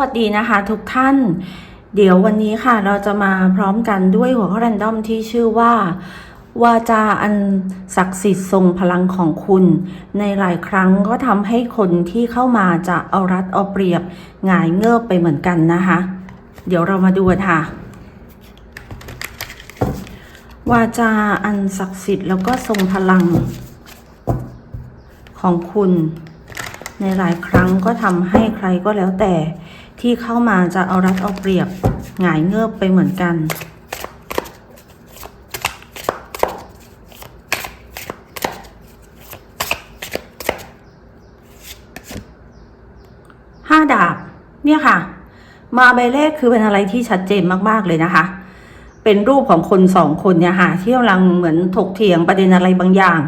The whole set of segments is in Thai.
วัสดีนะคะทุกท่าน เดี๋ยววันนี้ค่ะเราจะมาพร้อมกันด้วยหัวข้อแรนดอมที่ชื่อว่า วาจาอันศักดิ์สิทธิ์ทรงพลังของคุณ ในหลายครั้งก็ทำให้คนที่เข้ามาจะเอารัดเอาเปรียบหงายเงิบไปเหมือนกันนะคะ เดี๋ยวเรามาดูค่ะ วาจาอันศักดิ์สิทธิ์แล้วก็ทรงพลังของคุณในหลายครั้งก็ทำให้ใครก็แล้วแต่ ที่เข้ามาจะเอารัดเอาเปรียบหงายเงือบไปเหมือนกัน ห้าดาบ เนี่ยค่ะ มาใบเลขคือเป็นอะไรที่ชัดเจนมาก ๆ เลยนะคะ เป็นรูปของคนสองคนเนี่ยค่ะ ที่กำลังเหมือนถกเถียงประเด็นอะไรบางอย่าง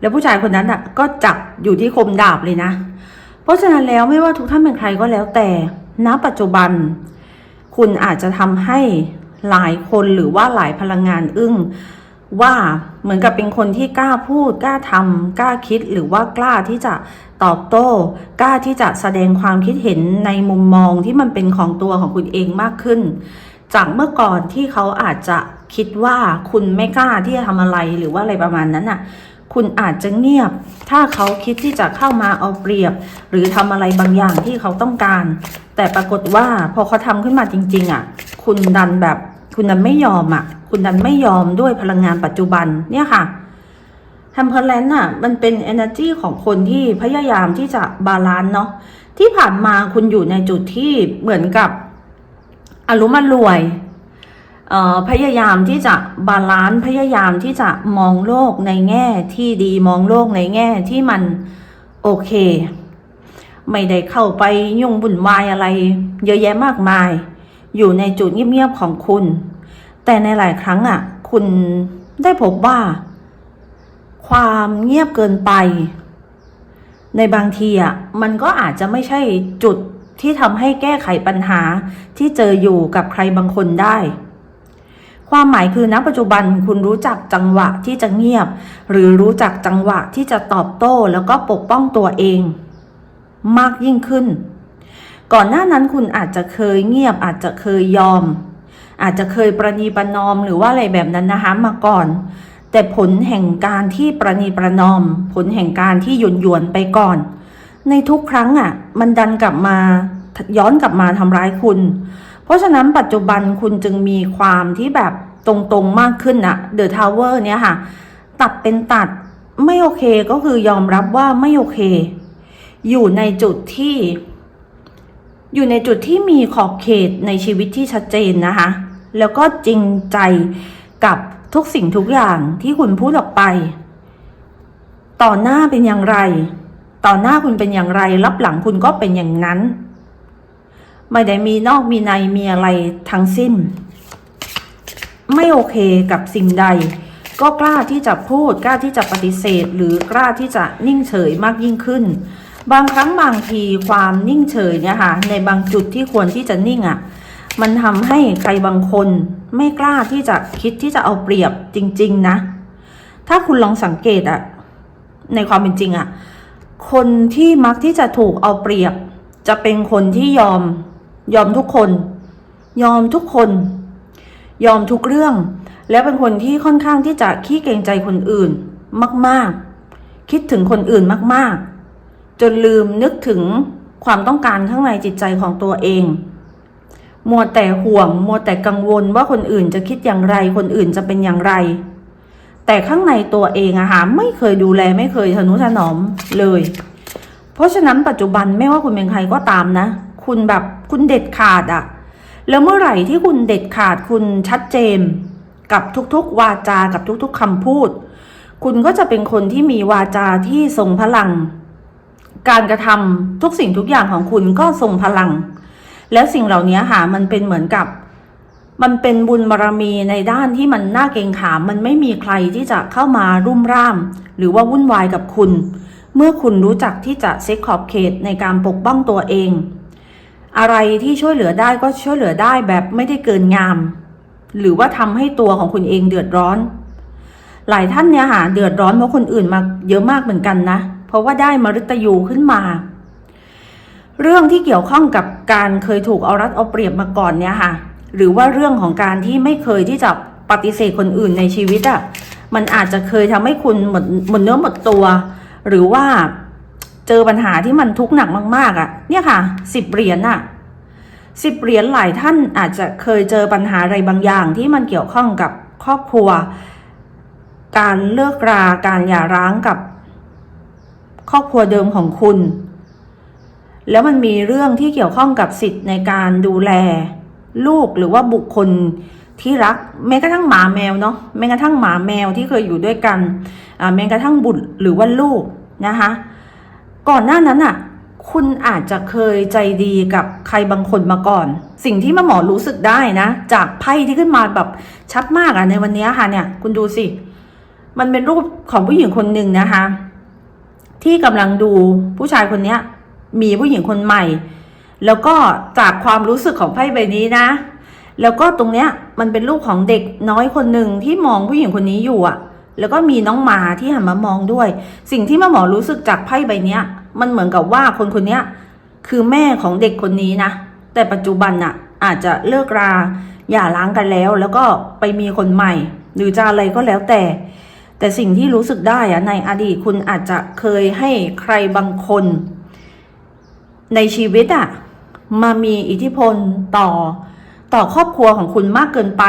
แล้วผู้ชายคนนั้นอะก็จับอยู่ที่คมดาบเลยนะ เพราะฉะนั้นแล้วไม่ว่าทุกท่านเป็นใครก็แล้วแต่ ณปัจจุบัน คุณอาจจะทำให้หลายคนหรือว่าหลายพลังงานอึ้งว่าเหมือนกับเป็นคนที่กล้าพูดกล้าทำกล้าคิดหรือว่ากล้าที่จะตอบโต้ กล้าที่จะแสดงความคิดเห็นในมุมมองที่มันเป็นของตัวของคุณเองมากขึ้น จากเมื่อก่อนที่เขาอาจจะคิดว่าคุณไม่กล้าที่จะทำอะไรหรือว่าอะไรประมาณนั้นน่ะ คุณอาจจะเงียบ ถ้าเขาคิดที่จะเข้ามาเอาเปรียบ หรือทำอะไรบางอย่างที่เขาต้องการ แต่ปรากฏว่าพอเขาทำขึ้นมาจริง ๆอะ คุณดันแบบคุณดันไม่ยอมอะ คุณดันไม่ยอมด้วยพลังงานปัจจุบันเนี่ยค่ะทมเพลนน่ะมันเป็น energy ของคนที่พยายามที่จะบาลานซ์เนาะที่ผ่านมาคุณอยู่ในจุดที่เหมือนกับอารมณ์รวย พยายามที่จะบาลานซ์พยายามที่จะมองโลกในแง่ที่ดีมองโลกในแง่ที่มันโอเค ไม่ได้เข้าไปยุ่งวุ่นวายอะไร เยอะแยะมากมาย อยู่ในจุดเงียบๆของคุณ แต่ในหลายครั้งอะ คุณได้พบว่า ความเงียบเกินไป ในบางทีอะมันก็อาจจะไม่ใช่จุดที่ทำให้แก้ไขปัญหาที่เจออยู่กับใครบางคนได้ ความหมายคือณปัจจุบันคุณรู้จักจังหวะที่จะเงียบ หรือรู้จักจังหวะที่จะตอบโต้แล้วก็ปกป้องตัวเอง มากยิ่งขึ้น ก่อนหน้านั้นคุณอาจจะเคยเงียบอาจจะเคยยอม อาจจะเคยประนีประนอมหรือว่าอะไรแบบนั้นนะคะมาก่อน แต่ผลแห่งการที่ประนีประนอม ผลแห่งการที่หยวนหยวนไปก่อน ในทุกครั้งอะ มันดันกลับมาย้อนกลับมาทำร้ายคุณ เพราะฉะนั้นปัจจุบันคุณจึงมีความที่แบบตรงๆมากขึ้นอะเดอะทาวเวอร์เนี่ยค่ะ ตัดเป็นตัดไม่โอเคก็คือยอมรับว่าไม่โอเค อยู่ในจุดที่ อยู่ในจุดที่มีขอบเขตในชีวิตที่ชัดเจนนะคะ แล้วก็จริงใจกับทุกสิ่งทุกอย่างที่คุณพูดออกไป ต่อหน้าเป็นอย่างไร ต่อหน้าคุณเป็นอย่างไร รับหลังคุณก็เป็นอย่างนั้น ไม่ได้มีนอกมีในมีอะไรทั้งสิ้น ไม่โอเคกับสิ่งใด ก็กล้าที่จะพูดกล้าที่จะปฏิเสธ หรือกล้าที่จะนิ่งเฉยมากยิ่งขึ้น บางครั้งบางทีความนิ่งเฉยเนี่ยค่ะในบางจุดที่ควรที่จะนิ่งอะ่ะมันทำให้ใครบางคนไม่กล้าที่จะคิดที่จะเอาเปรียบจริง ๆ นะ ถ้าคุณลองสังเกตอะในความเป็นจริงอะคนที่มักที่จะถูกเอาเปรียบ จะเป็นคนที่ยอม ยอมทุกคน ยอมทุกคน ยอมทุกเรื่อง แล้วเป็นคนที่ค่อนข้างที่จะขี้เกรงใจคนอื่นมาก ๆ คิดถึงคนอื่นมาก ๆ จนลืมนึกถึงความต้องการข้างในจิตใจของตัวเอง มัวแต่ห่วง มัวแต่กังวลว่าคนอื่นจะคิดอย่างไร คนอื่นจะเป็นอย่างไร แต่ข้างในตัวเองอะค่ะไม่เคยดูแลไม่เคยทนุถนอมเลย เพราะฉะนั้นปัจจุบันไม่ว่าคุณเป็นใครก็ตามนะ คุณแบบคุณเด็ดขาดอะแล้วเมื่อไหร่ที่คุณเด็ดขาดคุณชัดเจน กับทุกๆวาจากับทุกๆคำพูด คุณก็จะเป็นคนที่มีวาจาที่ทรงพลัง การกระทำทุกสิ่งทุกอย่างของคุณก็ทรงพลัง แล้วสิ่งเหล่านี้ค่ะมันเป็นเหมือนกับมันเป็นบุญบารรมีในด้านที่มันน่าเกงขาม มันไม่มีใครที่จะเข้ามารุ่มร่าม หรือว่าวุ่นวายกับคุณ เมื่อคุณรู้จักที่จะเซ็กขอบเขตในการปกป้องตัวเอง อะไรที่ช่วยเหลือได้ก็ช่วยเหลือได้แบบไม่ได้เกินงาม หรือว่าทำให้ตัวของคุณเองเดือดร้อน หลายท่านเนี่ยค่ะเดือดร้อนเพราะคนอื่นมาเยอะมากเหมือนกันนะ เพราะว่าได้มฤตยูขึ้นมา เรื่องที่เกี่ยวข้องกับการเคยถูกเอารัดเอาเปรียบมาก่อนเนี่ยค่ะ หรือว่าเรื่องของการที่ไม่เคยที่จะปฏิเสธคนอื่นในชีวิตอะ่ะมันอาจจะเคยทำให้คุณหมดหมดเนื้อหมดตัว หรือว่า เจอปัญหาที่มันทุกข์หนักมาก ๆอะ่ะ เนี่ยค่ะสิบเหรียญอะสิบเหรียญหลายท่านอาจจะเคยเจอปัญหาอะไรบางอย่างที่มันเกี่ยวข้องกับครอบครัว การเลิกราการหย่าร้างกับ ครอบครัวเดิมของคุณ แล้วมันมีเรื่องที่เกี่ยวข้องกับสิทธิ์ในการดูแล ลูกหรือว่าบุคคลที่รักแม้กระทั่งหมาแมวเนาะแม้กระทั่งหมาแมวที่เคยอยู่ด้วยกันแม้กระทั่งบุตรหรือว่าลูกนะคะ ก่อนหน้านั้นอะคุณอาจจะเคยใจดีกับใครบางคนมาก่อน สิ่งที่ม่หมอรู้สึกได้นะ จากไพ่ที่ขึ้นมาแบบชัดมากอะในวันนี้ค่ะเนี่ย คุณดูสิ มันเป็นรูปของผู้หญิงคนหนึ่งนะคะ ที่กำลังดูผู้ชายคนนี้มีผู้หญิงคนใหม่ แล้วก็จากความรู้สึกของไพ่ใบนี้นะ แล้วก็ตรงเนี้ยมันเป็นรูปของเด็กน้อยคนหนึ่งที่มองผู้หญิงคนนี้อยู่อะ แล้วก็มีน้องหมาที่หันมามองด้วย สิ่งที่แม่หมอรู้สึกจากไพ่ใบเนี้ย มันเหมือนกับว่าคนคนนี้คือแม่ของเด็กคนนี้นะ แต่ปัจจุบันน่ะ อาจจะเลิกราหย่าร้างกันแล้ว แล้วก็ไปมีคนใหม่ หรือจะอะไรก็แล้วแต่ แต่สิ่งที่รู้สึกได้อะในอดีตคุณอาจจะเคยให้ใครบางคน ในชีวิตอะมามีอิทธิพลต่อต่อครอบครัวของคุณมากเกินไป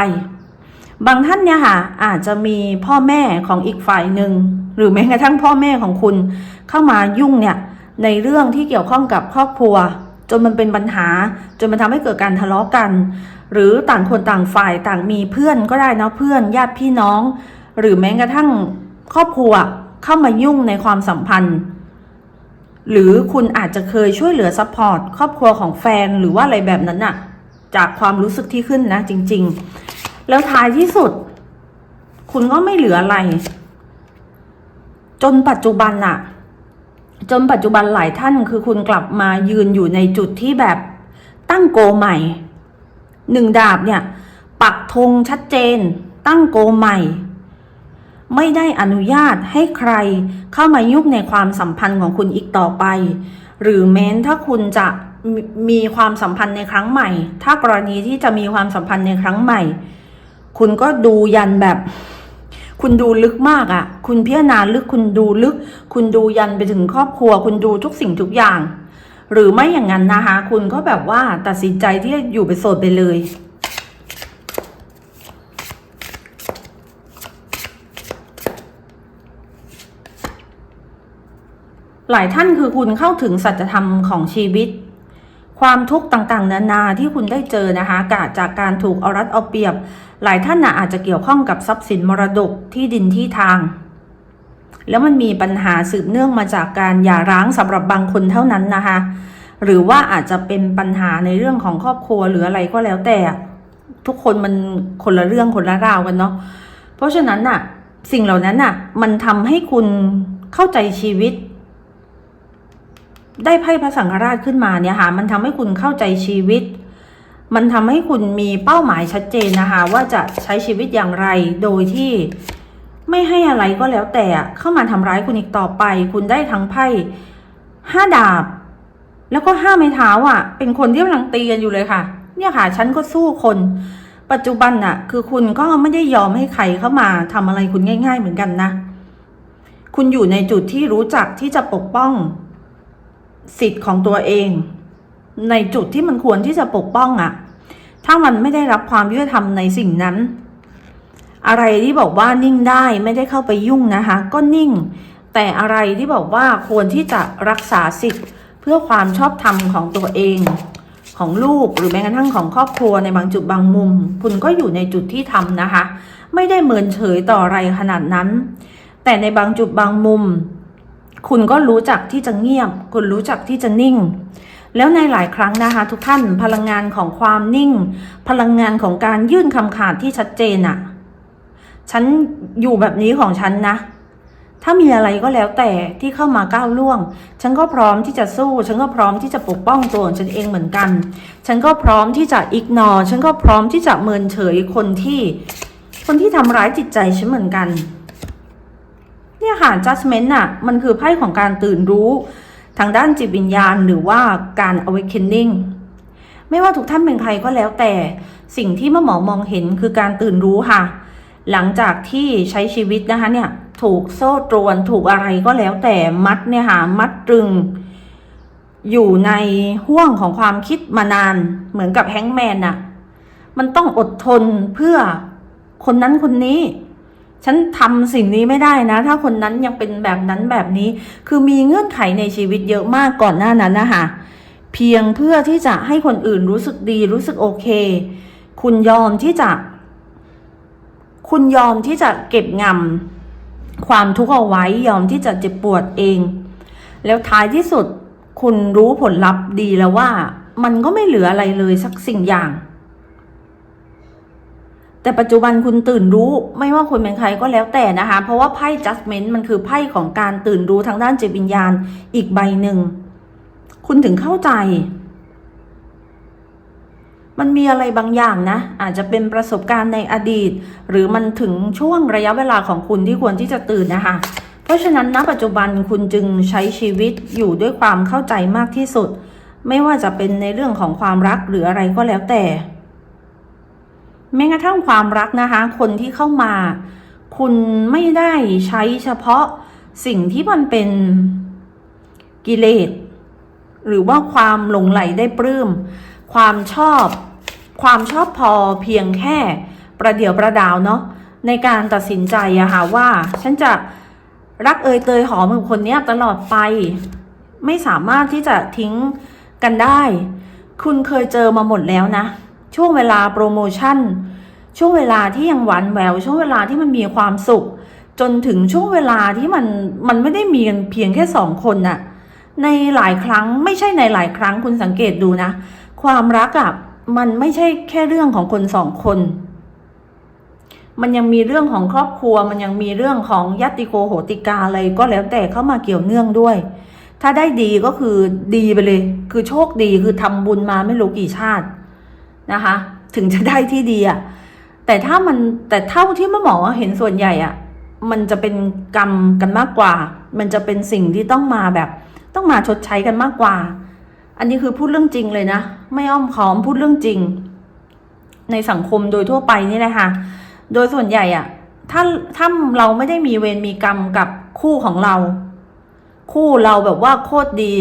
บางท่านเนี่ยค่ะอาจจะมีพ่อแม่ของอีกฝ่ายหนึ่งหรือแม้กระทั่งพ่อแม่ของคุณ เข้ามายุ่งเนี่ยในเรื่องที่เกี่ยวข้องกับครอบครัว จนมันเป็นปัญหา จนมันทำให้เกิดการทะเลาะกัน หรือต่างคนต่างฝ่ายต่างมีเพื่อนก็ได้นะเพื่อนญาติพี่น้อง หรือแม้กระทั่งครอบครัวเข้ามายุ่งในความสัมพันธ์ หรือคุณอาจจะเคยช่วยเหลือซัพพอร์ตครอบครัวของแฟนหรือว่าอะไรแบบนั้นน่ะจากความรู้สึกที่ขึ้นนะจริง ๆ แล้วท้ายที่สุด คุณก็ไม่เหลืออะไร จนปัจจุบันน่ะจนปัจจุบันหลายท่านคือคุณกลับมายืนอยู่ในจุดที่แบบตั้งโกใหม่หนึ่งดาบเนี่ย ปักธงชัดเจน ตั้งโกใหม่ ไม่ได้อนุญาตให้ใครเข้ามายุ่งในความสัมพันธ์ของคุณอีกต่อไป หรือแม้นถ้าคุณจะมมีความสัมพันธ์ในครั้งใหม่ ถ้ากรณีที่จะมีความสัมพันธ์ในครั้งใหม่ คุณก็ดูยันแบบ คุณดูลึกมากอะ่ะ คุณพิจารณาลึกคุณดูลึก คุณดูยันไปถึงครอบครัว คุณดูทุกสิ่งทุกอย่าง หรือไม่อย่างนั้นนะคะ คุณก็แบบว่าตัดสินใจที่จะอยู่ไปโสดไปเลยหลายท่านคือคุณเข้าถึงสัจธรรมของชีวิต ความทุกข์ต่างๆ นานาที่คุณได้เจอนะคะกาจากการถูกเอารัดเอาเปรียบ หลายท่านนะอาจจะเกี่ยวข้องกับทรัพย์สินมรดกที่ดินที่ทาง แล้วมันมีปัญหาสืบเนื่องมาจากการหย่าร้างสำหรับบางคนเท่านั้นนะคะ หรือว่าอาจจะเป็นปัญหาในเรื่องของครอบครัวหรืออะไรก็แล้วแต่ ทุกคนมันคนละเรื่องคนละราวกันเนาะเพราะฉะนั้นน่ะสิ่งเหล่านั้นน่ะมันทำให้คุณเข้าใจชีวิต ได้ไพ่พระสังฆราชขึ้นมาเนี่ยค่ะ มันทำให้คุณเข้าใจชีวิต มันทำให้คุณมีเป้าหมายชัดเจนนะคะ ว่าจะใช้ชีวิตอย่างไรโดยที่ไม่ให้อะไรก็แล้วแต่เข้ามาทำร้ายคุณอีกต่อไป คุณได้ทั้งไพ่ห้าดาบ แล้วก็ห้าไม้เท้าอะ เป็นคนที่กำลังตีกันอยู่เลยค่ะ เนี่ยค่ะฉันก็สู้คน ปัจจุบันน่ะ คือคุณก็ไม่ได้ยอมให้ใครเข้ามาทำอะไรคุณง่าย ๆ เหมือนกันนะ คุณอยู่ในจุดที่รู้จักที่จะปกป้อง สิทธิ์ของตัวเอง ในจุดที่มันควรที่จะปกป้องอะถ้ามันไม่ได้รับความยุติธรรมในสิ่งนั้น อะไรที่บอกว่านิ่งได้ไม่ได้เข้าไปยุ่งนะคะ ก็นิ่ง แต่อะไรที่บอกว่าควรที่จะรักษาสิทธิ์ เพื่อความชอบธรรมของตัวเองของลูกหรือแม้กระทั่งของครอบครัวในบางจุดบางมุม คุณก็อยู่ในจุดที่ทำนะคะ ไม่ได้เมินเฉยต่ออะไรขนาดนั้น แต่ในบางจุดบางมุม คุณก็รู้จักที่จะเงียบ คุณรู้จักที่จะนิ่ง แล้วในหลายครั้งนะคะ ทุกท่านพลังงานของความนิ่ง พลังงานของการยื่นคำขาดที่ชัดเจนอะฉันอยู่แบบนี้ของฉันนะ ถ้ามีอะไรก็แล้วแต่ที่เข้ามาก้าวล่วง ฉันก็พร้อมที่จะสู้ ฉันก็พร้อมที่จะปกป้องตัวฉันเองเหมือนกัน ฉันก็พร้อมที่จะอิกนอฉันก็พร้อมที่จะเมินเฉยคนที่ คนที่ทำร้ายจิตใจฉันเหมือนกัน เนี่ยค่ะ judgment น่ะมันคือไพ่ของการตื่นรู้ทางด้านจิตวิญญาณหรือว่าการ awakening ไม่ว่าทุกท่านเป็นใครก็แล้วแต่สิ่งที่ม่หมอมองเห็นคือการตื่นรู้ค่ะ หลังจากที่ใช้ชีวิตนะคะเนี่ยถูกโซ่ตรวนถูกอะไรก็แล้วแต่มัดเนี่ยค่ะมัดตรึง อยู่ในห่วงของความคิดมานานเหมือนกับแฮงแมนอะมันต้องอดทนเพื่อคนนั้นคนนี้ ฉันทำสิ่งนี้ไม่ได้นะ ถ้าคนนั้นยังเป็นแบบนั้นแบบนี้ คือมีเงื่อนไขในชีวิตเยอะมากก่อนหน้านั้นนะคะเพียงเพื่อที่จะให้คนอื่นรู้สึกดีรู้สึกโอเค คุณยอมที่จะ คุณยอมที่จะเก็บงำความทุกข์เอาไว้ยอมที่จะเจ็บปวดเอง แล้วท้ายที่สุดคุณรู้ผลลัพธ์ดีแล้วว่า มันก็ไม่เหลืออะไรเลยสักสิ่งอย่าง แต่ปัจจุบันคุณตื่นรู้ไม่ว่าคุณเป็นใครก็แล้วแต่นะคะ เพราะว่าไพ่ judgment มันคือไพ่ของการตื่นรู้ทางด้านจิตวิญญาณอีกใบหนึ่ง คุณถึงเข้าใจ มันมีอะไรบางอย่างนะ อาจจะเป็นประสบการณ์ในอดีต หรือมันถึงช่วงระยะเวลาของคุณที่ควรที่จะตื่นนะคะเพราะฉะนั้นณปัจจุบันคุณจึงใช้ชีวิตอยู่ด้วยความเข้าใจมากที่สุด ไม่ว่าจะเป็นในเรื่องของความรักหรืออะไรก็แล้วแต่ แม้กระทั่งความรักนะคะ คนที่เข้ามา คุณไม่ได้ใช้เฉพาะสิ่งที่มันเป็นกิเลสหรือว่าความหลงไหลได้ปลื้ม ความชอบ ความชอบพอเพียงแค่ประเดี๋ยวประดาวเนาะในการตัดสินใจอะค่ะว่า ฉันจะรักเอยเตยหอมกับคนนี้ตลอดไป ไม่สามารถที่จะทิ้งกันได้ คุณเคยเจอมาหมดแล้วนะ ช่วงเวลาโปรโมชั่น ช่วงเวลาที่ยังหวานแหววช่วงเวลาที่มันมีความสุข จนถึงช่วงเวลาที่มันมันไม่ได้มีกันเพียงแค่สองคนน่ะในหลายครั้งไม่ใช่ในหลายครั้งคุณสังเกตดูนะ ความรักอะ่ะมันไม่ใช่แค่เรื่องของคนสองคน มันยังมีเรื่องของครอบครัว มันยังมีเรื่องของยัติโกโหติกาอะไรก็แล้วแต่เข้ามาเกี่ยวเนื่องด้วย ถ้าได้ดีก็คือดีไปเลย คือโชคดีคือทำบุญมาไม่รู้กี่ชาติ นะคะ ถึงจะได้ที่ดีอะ่ะแต่ถ้ามันแต่เท่าที่แม่หมอเห็นส่วนใหญ่อะมันจะเป็นกรรมกันมากกว่า มันจะเป็นสิ่งที่ต้องมาแบบ ต้องมาชดใช้กันมากกว่า อันนี้คือพูดเรื่องจริงเลยนะ ไม่อ้อมค้อมพูดเรื่องจริง ในสังคมโดยทั่วไปนี่แหละค่ะ โดยส่วนใหญ่อะถ้าถ้าเราไม่ได้มีเวรมีกรรมกับคู่ของเรา คู่เราแบบว่าโคตรดี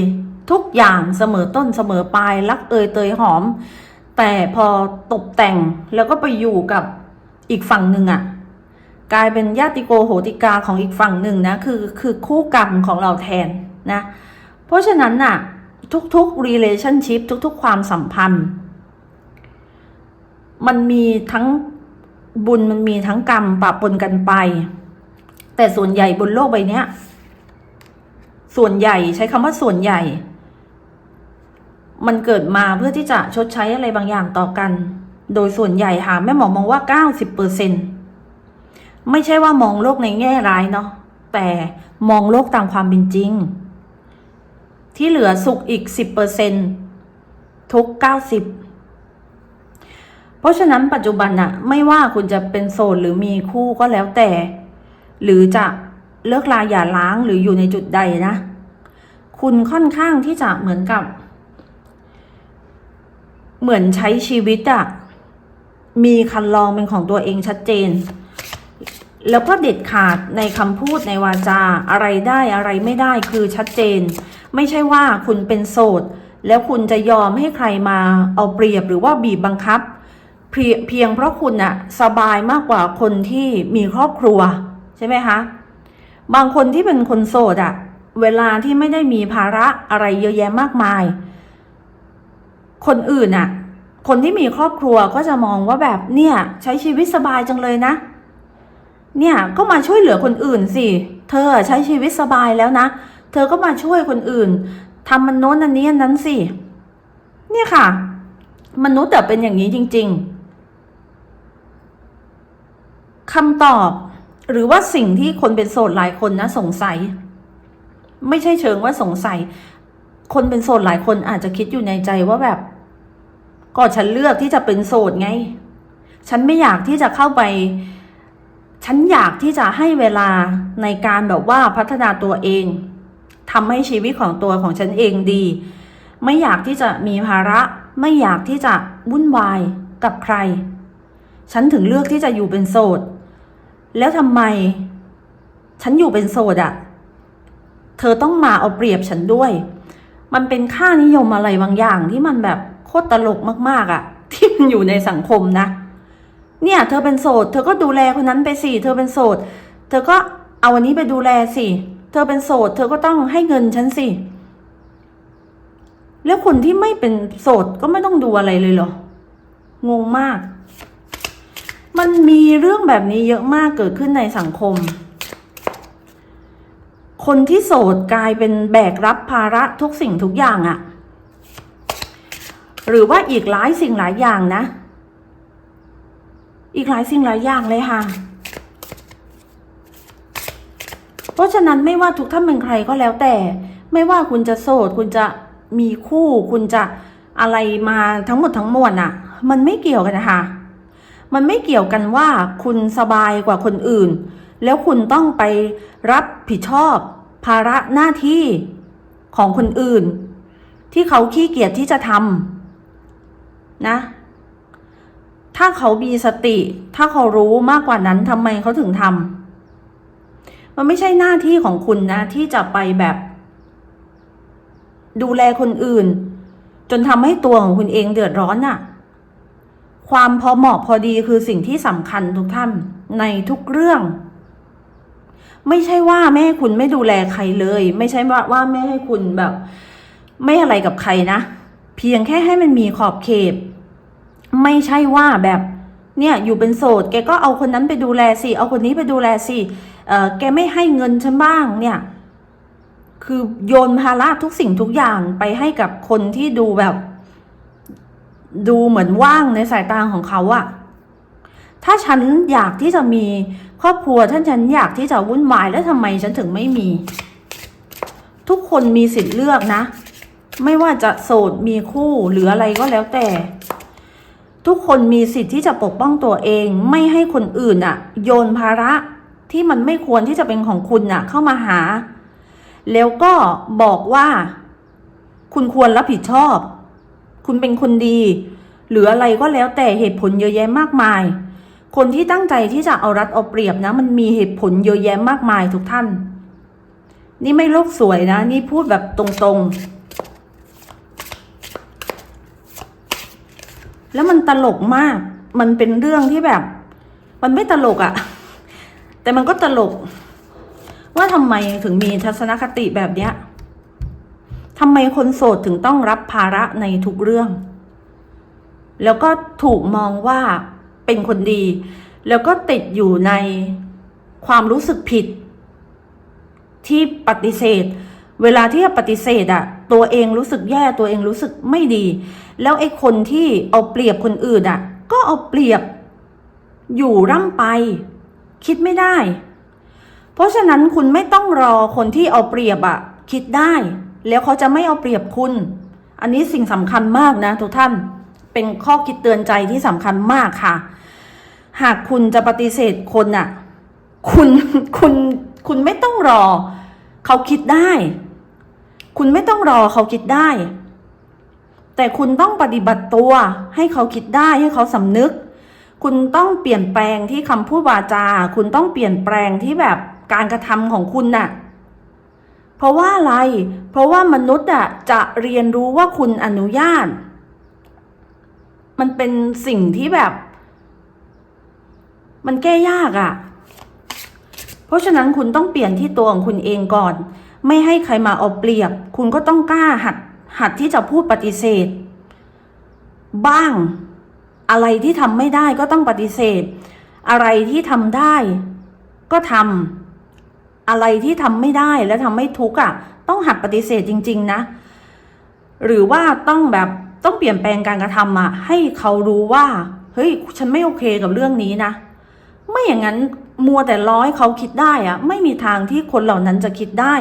ทุกอย่างเสมอต้นเสมอปลายรักเอยเตยหอม แต่พอตกแต่งแล้วก็ไปอยู่กับอีกฝั่งหนึ่งอะกลายเป็นญาติโกโหติกาของอีกฝั่งหนึ่งนะคือคือคู่กรรมของเราแทนนะ เพราะฉะนั้นน่ะ ทุกๆ relationship ทุกๆ ความสัมพันธ์ มันมีทั้งบุญมันมีทั้งกรรมปะปนกันไป แต่ส่วนใหญ่บนโลกใบนี้ส่วนใหญ่ใช้คำว่าส่วนใหญ่ มันเกิดมาเพื่อที่จะชดใช้อะไรบางอย่างต่อกัน โดยส่วนใหญ่ค่ะแม่หมอมองว่า 90เปอร์เซ็นไม่ใช่ว่ามองโลกในแง่ร้ายเนาะแต่มองโลกตามความเป็นจริง ที่เหลือสุขอีก 10%ทุก 90 เพราะฉะนั้นปัจจุบันอะไม่ว่าคุณจะเป็นโสดหรือมีคู่ก็แล้วแต่ หรือจะเลิกลาอย่าล้างหรืออยู่ในจุดใดนะ คุณค่อนข้างที่จะเหมือนกับ เหมือนใช้ชีวิตอะมีคันลองเป็นของตัวเองชัดเจน แล้วก็เด็ดขาดในคำพูดในวาจาอะไรได้อะไรไม่ได้คือชัดเจน ไม่ใช่ว่าคุณเป็นโสด แล้วคุณจะยอมให้ใครมาเอาเปรียบหรือว่าบีบบังคับ เพียงเพราะคุณอะสบายมากกว่าคนที่มีครอบครัว ใช่ไหมคะ บางคนที่เป็นคนโสดอะเวลาที่ไม่ได้มีภาระอะไรเยอะแยะมากมาย คนอื่นอะคนที่มีครอบครัวก็จะมองว่าแบบเนี่ยใช้ชีวิตสบายจังเลยนะ เนี่ยก็มาช่วยเหลือคนอื่นสิ เธอใช้ชีวิตสบายแล้วนะ เธอก็มาช่วยคนอื่นทำมันโน้นอันนี้อันนั้นสิ เนี่ยค่ะ มนุษย์แต่เป็นอย่างนี้จริง ๆคำตอบหรือว่าสิ่งที่คนเป็นโสดหลายคนนะสงสัย ไม่ใช่เชิงว่าสงสัย คนเป็นโสดหลายคนอาจจะคิดอยู่ในใจว่าแบบ ก็ฉันเลือกที่จะเป็นโสดไง ฉันไม่อยากที่จะเข้าไป ฉันอยากที่จะให้เวลาในการแบบว่าพัฒนาตัวเองทำให้ชีวิตของตัวของฉันเองดี ไม่อยากที่จะมีภาระ ไม่อยากที่จะวุ่นวายกับใคร ฉันถึงเลือกที่จะอยู่เป็นโสด แล้วทำไม ฉันอยู่เป็นโสดอะเธอต้องมาเอาเปรียบฉันด้วย มันเป็นค่านิยมอะไรบางอย่างที่มันแบบ ตรตลกมากๆอะที่มันอยู่ในสังคมนะ เนี่ย เธอเป็นโสด เธอก็ดูแลคนนั้นไปสิเธอเป็นโสด เธอก็เอาวันนี้ไปดูแลสิเธอเป็นโสด เธอก็ต้องให้เงินฉันสิแล้วคนที่ไม่เป็นโสดก็ไม่ต้องดูอะไรเลยเหรอ งงมาก มันมีเรื่องแบบนี้เยอะมากเกิดขึ้นในสังคม คนที่โสดกลายเป็นแบกรับภาระทุกสิ่งทุกอย่างอะ หรือว่าอีกหลายสิ่งหลายอย่างนะ อีกหลายสิ่งหลายอย่างเลยค่ะ เพราะฉะนั้นไม่ว่าทุกท่านเป็นใครก็แล้วแต่ ไม่ว่าคุณจะโสด คุณจะมีคู่ คุณจะอะไรมาทั้งหมดทั้งมวลน่ะ มันไม่เกี่ยวกันนะคะ มันไม่เกี่ยวกันว่าคุณสบายกว่าคนอื่น แล้วคุณต้องไปรับผิดชอบ ภาระหน้าที่ของคนอื่น ที่เขาขี้เกียจที่จะทำ นะ ถ้าเขามีสติ ถ้าเขารู้มากกว่านั้นทำไมเขาถึงทำมันไม่ใช่หน้าที่ของคุณนะ ที่จะไปแบบ ดูแลคนอื่น จนทำให้ตัวของคุณเองเดือดร้อนน่ะ ความพอเหมาะพอดีคือสิ่งที่สำคัญทุกท่านในทุกเรื่องไม่ใช่ว่าแม่คุณไม่ดูแลใครเลย ไม่ใช่ว่าว่าแม่ให้คุณแบบ ไม่อะไรกับใครนะ เพียงแค่ให้มันมีขอบเขต ไม่ใช่ว่าแบบเนี่ยอยู่เป็นโสดแกก็เอาคนนั้นไปดูแลสิเอาคนนี้ไปดูแลสิเออแกไม่ให้เงินฉันบ้างเนี่ยคือโยนภาระทุกสิ่งทุกอย่างไปให้กับคนที่ดูแบบ ดูเหมือนว่างในสายตาของเขาอะถ้าฉันอยากที่จะมีครอบครัวถ้านฉันอยากที่จะวุ่นวายแล้วทำไมฉันถึงไม่มี ทุกคนมีสิทธิ์เลือกนะ ไม่ว่าจะโสดมีคู่หรืออะไรก็แล้วแต่ ทุกคนมีสิทธิ์ที่จะปกป้องตัวเอง ไม่ให้คนอื่นอะโยนภาระที่มันไม่ควรที่จะเป็นของคุณอะเข้ามาหา แล้วก็บอกว่า คุณควรรับผิดชอบ คุณเป็นคนดี หรืออะไรก็แล้วแต่เหตุผลเยอะแยะมากมาย คนที่ตั้งใจที่จะเอารัดเอาเปรียบนะ มันมีเหตุผลเยอะแยะมากมายทุกท่าน นี่ไม่โลกสวยนะ นี่พูดแบบตรงๆ แล้วมันตลกมาก มันเป็นเรื่องที่แบบ มันไม่ตลกอะ่ะ แต่มันก็ตลก ว่าทำไมถึงมีทัศนคติแบบเนี้ยทำไมคนโสดถึงต้องรับภาระในทุกเรื่อง แล้วก็ถูกมองว่าเป็นคนดี แล้วก็ติดอยู่ในความรู้สึกผิด ที่ปฏิเสธ เวลาที่จะปฏิเสธอะ ตัวเองรู้สึกแย่ตัวเองรู้สึกไม่ดี แล้วไอ้คนที่เอาเปรียบคนอื่นอะก็เอาเปรียบ อยู่ร่ำไป คิดไม่ได้ เพราะฉะนั้นคุณไม่ต้องรอคนที่เอาเปรียบอะคิดได้ แล้วเขาจะไม่เอาเปรียบคุณ อันนี้สิ่งสำคัญมากนะทุกท่านเป็นข้อคิดเตือนใจที่สำคัญมากค่ะ หากคุณจะปฏิเสธคนอะ คุณคุณคุณไม่ต้องรอ เขาคิดได้ คุณไม่ต้องรอเขาคิดได้ แต่คุณต้องปฏิบัติตัว ให้เขาคิดได้ให้เขาสำนึก คุณต้องเปลี่ยนแปลงที่คำพูดวาจา คุณต้องเปลี่ยนแปลงที่แบบการกระทำของคุณน่ะ เพราะว่าอะไร เพราะว่ามนุษย์อะจะเรียนรู้ว่าคุณอนุญาต มันเป็นสิ่งที่แบบ มันแก้ยากอะเพราะฉะนั้นคุณต้องเปลี่ยนที่ตัวของคุณเองก่อน ไม่ให้ใครมาเอาเปรียบ คุณก็ต้องกล้าหัด หัดที่จะพูดปฏิเสธ บ้าง อะไรที่ทำไม่ได้ก็ต้องปฏิเสธ อะไรที่ทำได้ ก็ทำอะไรที่ทำไม่ได้และทำไม่ทุกข์อะ ต้องหัดปฏิเสธจริง ๆ นะ หรือว่าต้องแบบต้องเปลี่ยนแปลงการกระทำอะ ให้เขารู้ว่า เฮ้ย ฉันไม่โอเคกับเรื่องนี้นะ ไม่อย่างนั้นมัวแต่ร้อยเขาคิดได้อะไม่มีทางที่คนเหล่านั้นจะคิดได้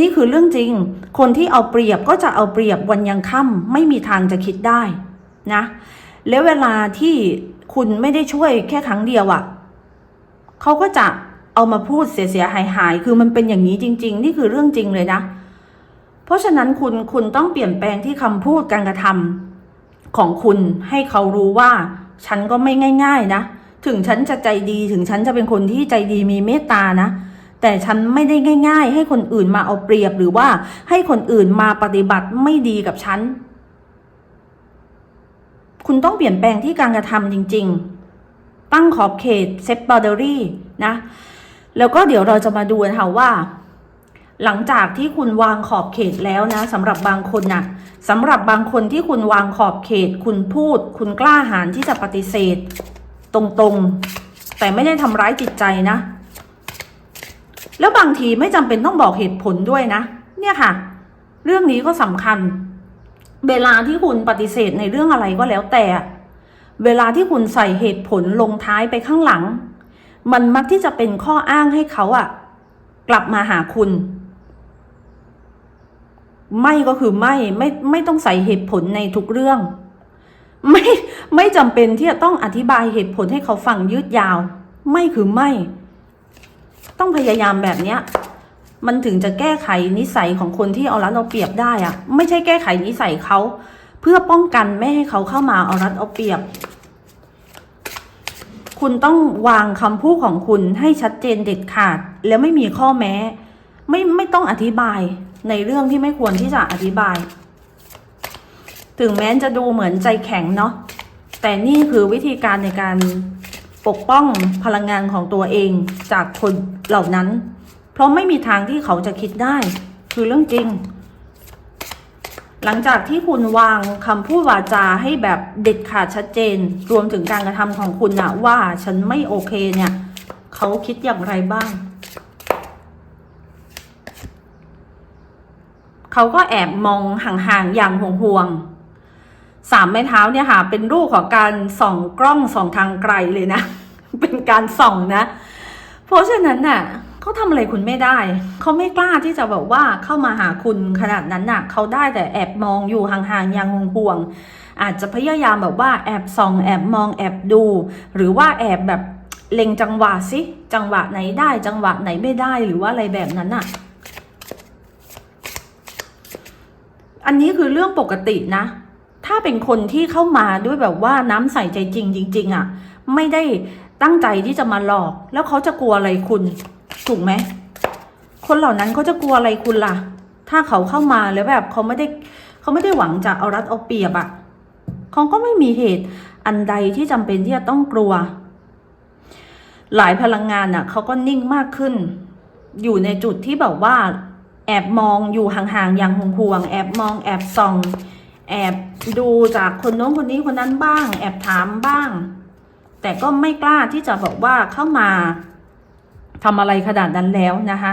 นี่คือเรื่องจริง คนที่เอาเปรียบก็จะเอาเปรียบวันยังค่ำไม่มีทางจะคิดได้นะ แล้วเวลาที่คุณไม่ได้ช่วยแค่ครั้งเดียวอะเขาก็จะเอามาพูดเสียเสียหายหายคือมันเป็นอย่างนี้จริง ๆ นี่คือเรื่องจริงเลยนะ เพราะฉะนั้นคุณคุณต้องเปลี่ยนแปลงที่คำพูดการกระทำของคุณให้เขารู้ว่า ฉันก็ไม่ง่าย ๆ นะ ถึงฉันจะใจดีถึงฉันจะเป็นคนที่ใจดีมีเมตตานะ แต่ฉันไม่ได้ง่าย ๆ ให้คนอื่นมาเอาเปรียบหรือว่าให้คนอื่นมาปฏิบัติไม่ดีกับฉัน คุณต้องเปลี่ยนแปลงที่การกระทำจริง ๆ ตั้งขอบเขตเซตบอดเดอรี่นะ แล้วก็เดี๋ยวเราจะมาดูกันค่ะว่า หลังจากที่คุณวางขอบเขตแล้วนะสำหรับบางคนนะ่ะสำหรับบางคนที่คุณวางขอบเขต คุณพูด คุณกล้าหาญที่จะปฏิเสธ ตรงๆ แต่ไม่ได้ทำร้ายจิตใจนะ แล้วบางทีไม่จำเป็นต้องบอกเหตุผลด้วยนะ เนี่ยค่ะ เรื่องนี้ก็สำคัญ เวลาที่คุณปฏิเสธในเรื่องอะไรก็แล้วแต่ เวลาที่คุณใส่เหตุผลลงท้ายไปข้างหลัง มันมักที่จะเป็นข้ออ้างให้เขาอะกลับมาหาคุณ ไม่ก็คือไม่ไม่ไม่ต้องใส่เหตุผลในทุกเรื่อง ไม่ไม่จำเป็นที่จะต้องอธิบายเหตุผลให้เขาฟังยืดยาว ไม่คือไม่ ต้องพยายามแบบเนี้ย มันถึงจะแก้ไขนิสัยของคนที่เอารัดเอาเปรียบได้อะไม่ใช่แก้ไขนิสัยเขา เพื่อป้องกันไม่ให้เขาเข้ามาเอารัดเอาเปรียบ คุณต้องวางคำพูดของคุณให้ชัดเจนเด็ดขาด แล้วไม่มีข้อแม้ ไม่ไม่ต้องอธิบายในเรื่องที่ไม่ควรที่จะอธิบาย ถึงแม้จะดูเหมือนใจแข็งเนาะแต่นี่คือวิธีการในการปกป้องพลังงานของตัวเองจากคนเหล่านั้น เพราะไม่มีทางที่เขาจะคิดได้ คือเรื่องจริง หลังจากที่คุณวางคำพูดวาจาให้แบบเด็ดขาดชัดเจน รวมถึงการกระทำของคุณนะว่าฉันไม่โอเคเนี่ย เขาคิดอย่างไรบ้าง เขาก็แอบมองห่างๆอย่างห่วงๆ สามไม้เท้าเนี่ยค่ะเป็นรูปของการส่องกล้องส่องทางไกลเลยนะ เป็นการส่องนะ เพราะฉะนั้นน่ะเขาทำอะไรคุณไม่ได้ เขาไม่กล้าที่จะแบบว่าเข้ามาหาคุณขนาดนั้นน่ะ เขาได้แต่แอบมองอยู่ห่างๆอย่างห่วงๆอาจจะพยายามแบบว่าแอบส่องแอบมองแอบดู หรือว่าแอบแบบเล็งจังหวะสิจังหวะไหนได้ จังหวะไหนไม่ได้หรือว่าอะไรแบบนั้นน่ะ อันนี้คือเรื่องปกตินะ ถ้าเป็นคนที่เข้ามาด้วยแบบว่าน้ำใส่ใจจริงจริง ๆอะ ไม่ได้ตั้งใจที่จะมาหลอก แล้วเขาจะกลัวอะไรคุณถูกไหมคนเหล่านั้นเขาจะกลัวอะไรคุณล่ะ ถ้าเขาเข้ามาแล้วแบบเขาไม่ได้เขาไม่ได้หวังจะเอารัดเอาเปรียบอะเขาก็ไม่มีเหตุอันใดที่จำเป็นที่จะต้องกลัว หลายพลังงานอะเขาก็นิ่งมากขึ้น อยู่ในจุดที่แบบว่า แอบมองอยู่ห่างๆอย่างห่วงๆแอบมองแอบส่อง แอบดูจากคนโน้นคนนี้คนนั้นบ้าง แอบถามบ้าง แต่ก็ไม่กล้าที่จะบอกว่าเข้ามาทำอะไรขนาดนั้นแล้วนะคะ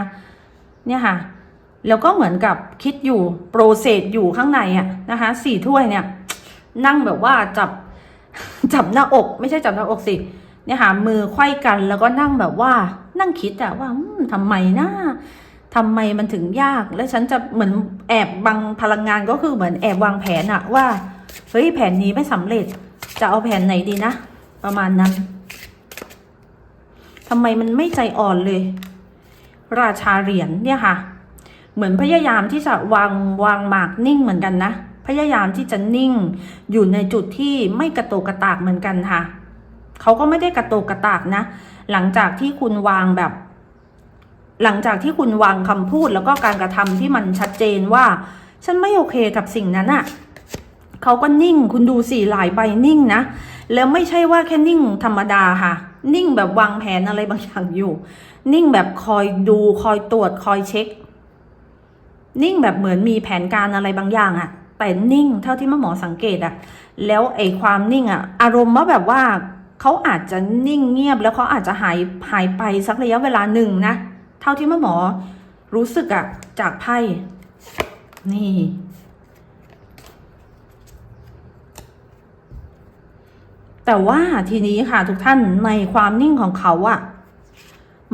เนี่ยค่ะ แล้วก็เหมือนกับคิดอยู่โปรเซสอยู่ข้างในอะนะคะสี่ถ้วยเนี่ย นั่งแบบว่าจับจับหน้าอก ไม่ใช่จับหน้าอกสิเนี่ยค่ะมือไขว้กันแล้วก็นั่งแบบว่านั่งคิดอะว่าทำไมนะ ทำไมมันถึงยาก แล้วฉันจะเหมือนแอบบางพลังงานก็คือเหมือนแอบวางแผนอะว่า เฮ้ยแผนนี้ไม่สำเร็จ จะเอาแผนไหนดีนะ ประมาณนั้นทำไมมันไม่ใจอ่อนเลย ราชาเหรียญเนี่ยค่ะ เหมือนพยายามที่จะวางวางหมากนิ่งเหมือนกันนะ พยายามที่จะนิ่ง อยู่ในจุดที่ไม่กระโตกกระตากเหมือนกันค่ะ เขาก็ไม่ได้กระโตกกระตากนะ หลังจากที่คุณวางแบบ หลังจากที่คุณวางคำพูดแล้วก็การกระทำที่มันชัดเจนว่า ฉันไม่โอเคกับสิ่งนั้นอะ่ะเขาก็นิ่งคุณดูสี่หลายใบนิ่งนะ แล้วไม่ใช่ว่าแค่นิ่งธรรมดาค่ะ นิ่งแบบวางแผนอะไรบางอย่างอยู่ นิ่งแบบคอยดูคอยตรวจคอยเช็ค นิ่งแบบเหมือนมีแผนการอะไรบางอย่างอะแต่นิ่งเท่าที่แม่หมอสังเกตอะแล้วไอ้ความนิ่งอะอารมณ์ว่าแบบว่าเขาอาจจะนิ่งเงียบแล้วเขาอาจจะหายหายไปสักระยะเวลาหนึ่งนะ ท่าที่แม่หมอรู้สึกอะจากไพ่นี่ แต่ว่าทีนี้ค่ะทุกท่านในความนิ่งของเขาอะ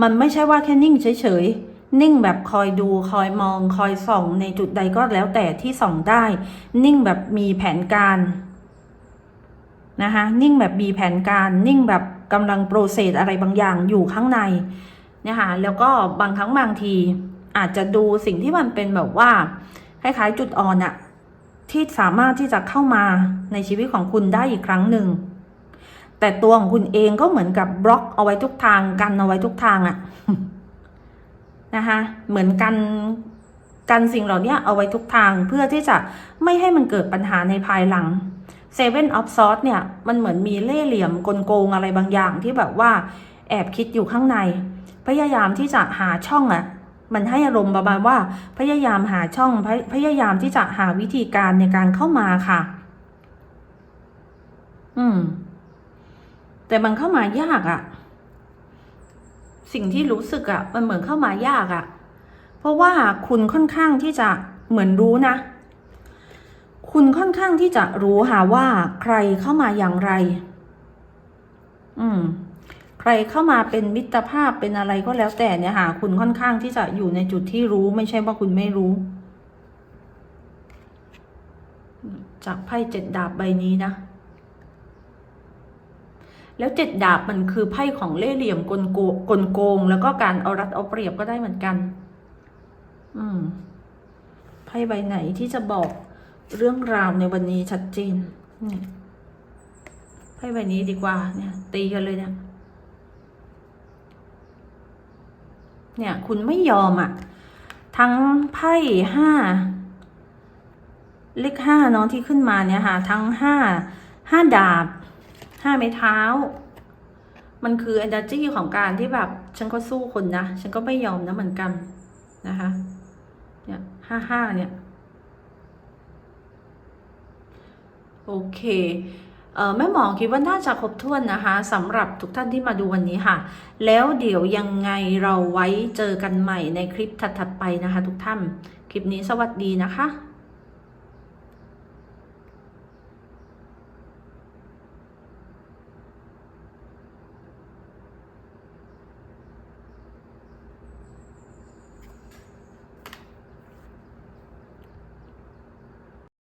มันไม่ใช่ว่าแค่นิ่งเฉยๆ นิ่งแบบคอยดูคอยมองคอยส่องในจุดใดก็แล้วแต่ที่ส่องได้ นิ่งแบบมีแผนการนะคะนิ่งแบบมีแผนการนิ่งแบบกำลังโปรเซสอะไรบางอย่างอยู่ข้างใน นี่ยค่ะแล้วก็บางครั้งบางทีอาจจะดูสิ่งที่มันเป็นแบบว่าคล้ายๆจุดอ่อนอะที่สามารถที่จะเข้ามาในชีวิตของคุณได้อีกครั้งหนึ่ง แต่ตัวของคุณเองก็เหมือนกับบล็อกเอาไว้ทุกทางกันเอาไว้ทุกทางอะนะคะเหมือนกันกันสิ่งเหล่านี้เอาไว้ทุกทางเพื่อที่จะไม่ให้มันเกิดปัญหาในภายหลัง Seven of Swords เนี่ย มันเหมือนมีเล่ห์เหลี่ยมกลโกงอะไรบางอย่างที่แบบว่าแอบคิดอยู่ข้างใน พยายามที่จะหาช่องอะ่ะมันให้อารมณ์ประมาณว่าพยายามหาช่องพยพยายามที่จะหาวิธีการในการเข้ามาค่ะ อืม แต่มันเข้ามายากอะ่ะสิ่งที่รู้สึกอะ่ะมันเหมือนเข้ามายากอะ่ะเพราะว่าคุณค่อนข้างที่จะเหมือนรู้นะ คุณค่อนข้างที่จะรู้ค่ะว่าใครเข้ามาอย่างไร อืม ใครเข้ามาเป็นมิตรภาพเป็นอะไรก็แล้วแต่เนี่ยค่ะคุณค่อนข้างที่จะอยู่ในจุดที่รู้ไม่ใช่ว่าคุณไม่รู้ จากไพ่เจ็ดดาบใบนี้นะ แล้วเจ็ดดาบมันคือไพ่ของเล่ห์เหลี่ยมกลโกกลโกง แล้วก็การเอารัดเอาเปรียบก็ได้เหมือนกัน อืมไพ่ใบไหนที่จะบอกเรื่องราวในวันนี้ชัดเจนนี่ไพ่ใบนี้ดีกว่าเนี่ย ตีกันเลยเนี่ย เนี่ยคุณไม่ยอมอะ่ะ ทั้งไพ่ห้าเลขห้าเนาะที่ขึ้นมาเนี่ยค่ะ ทั้งห้าห้าดาบห้าไม้เท้า มันคือ energy ของการที่แบบ ฉันก็สู้คนนะ ฉันก็ไม่ยอมนะเหมือนกันนะคะ เนี่ยห้าห้าเนี่ย โอเค แม่หมอคิดว่าน่าจะครบถ้วนนะคะสำหรับทุกท่านที่มาดูวันนี้ค่ะ แล้วเดี๋ยวยังไงเราไว้เจอกันใหม่ในคลิปถัดๆไปนะคะ ทุกท่าน คลิปนี้สวัสดีนะคะ